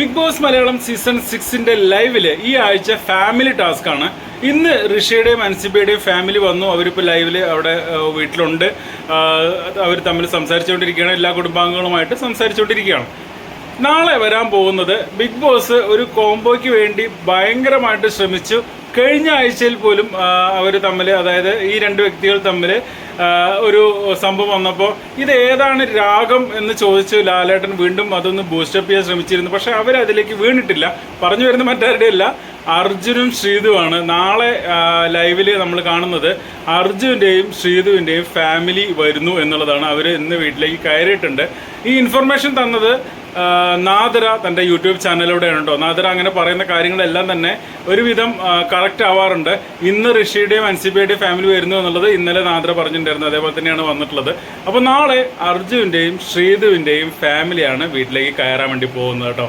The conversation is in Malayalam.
ബിഗ് ബോസ് മലയാളം സീസൺ സിക്സിന്റെ ലൈവിൽ ഈ ആഴ്ച ഫാമിലി ടാസ്ക് ആണ്. ഇന്ന് ഋഷിയുടെയും അൻസിബയുടെയും ഫാമിലി വന്നു. അവരിപ്പോൾ ലൈവിൽ അവിടെ വീട്ടിലുണ്ട്. അവർ തമ്മിൽ സംസാരിച്ചുകൊണ്ടിരിക്കുകയാണ്. എല്ലാ കുടുംബാംഗങ്ങളുമായിട്ട് സംസാരിച്ചുകൊണ്ടിരിക്കുകയാണ്. നാളെ വരാൻ പോകുന്നത് ബിഗ് ബോസ് ഒരു കോംബോയ്ക്ക് വേണ്ടി ഭയങ്കരമായിട്ട് ശ്രമിച്ചു. കഴിഞ്ഞ ആഴ്ചയിൽ പോലും അവർ തമ്മിൽ അതായത് ഈ രണ്ട് വ്യക്തികൾ തമ്മിൽ ഒരു സംഭവം വന്നപ്പോൾ ഇത് ഏതാണ് രാഗം എന്ന് ചോദിച്ചു ലാലേട്ടൻ വീണ്ടും അതൊന്ന് ബൂസ്റ്റപ്പ് ചെയ്യാൻ ശ്രമിച്ചിരുന്നു. പക്ഷെ അവർ അതിലേക്ക് വീണിട്ടില്ല. പറഞ്ഞു വരുന്ന മറ്റാരുടെയല്ല. അർജുനും ശ്രീതുവാണ് നാളെ ലൈവിൽ നമ്മൾ കാണുന്നത്. അർജുന്റെയും ശ്രീതുവിന്റെയും ഫാമിലി വരുന്നു എന്നുള്ളതാണ് അവർ ഇന്ന് വീട്ടിലേക്ക് കയറിയിട്ടുണ്ട്. ഈ ഇൻഫർമേഷൻ തന്നത് നാദര തന്റെ യൂട്യൂബ് ചാനലിലൂടെയാണ് കേട്ടോ നാദര അങ്ങനെ പറയുന്ന കാര്യങ്ങളെല്ലാം തന്നെ ഒരുവിധം കറക്റ്റ് ആവാറുണ്ട്. ഇന്ന് ഋഷിയുടെയും അൻസിബിയുടെയും ഫാമിലി വരുന്നു എന്നുള്ളത് ഇന്നലെ നാദര പറഞ്ഞിട്ടുണ്ടായിരുന്നു. അതേപോലെ തന്നെയാണ് വന്നിട്ടുള്ളത്. അപ്പോൾ നാളെ അർജുവിന്റെയും ശ്രീതുവിന്റെയും ഫാമിലിയാണ് വീട്ടിലേക്ക് കയറാൻ വേണ്ടി പോകുന്നത് കേട്ടോ.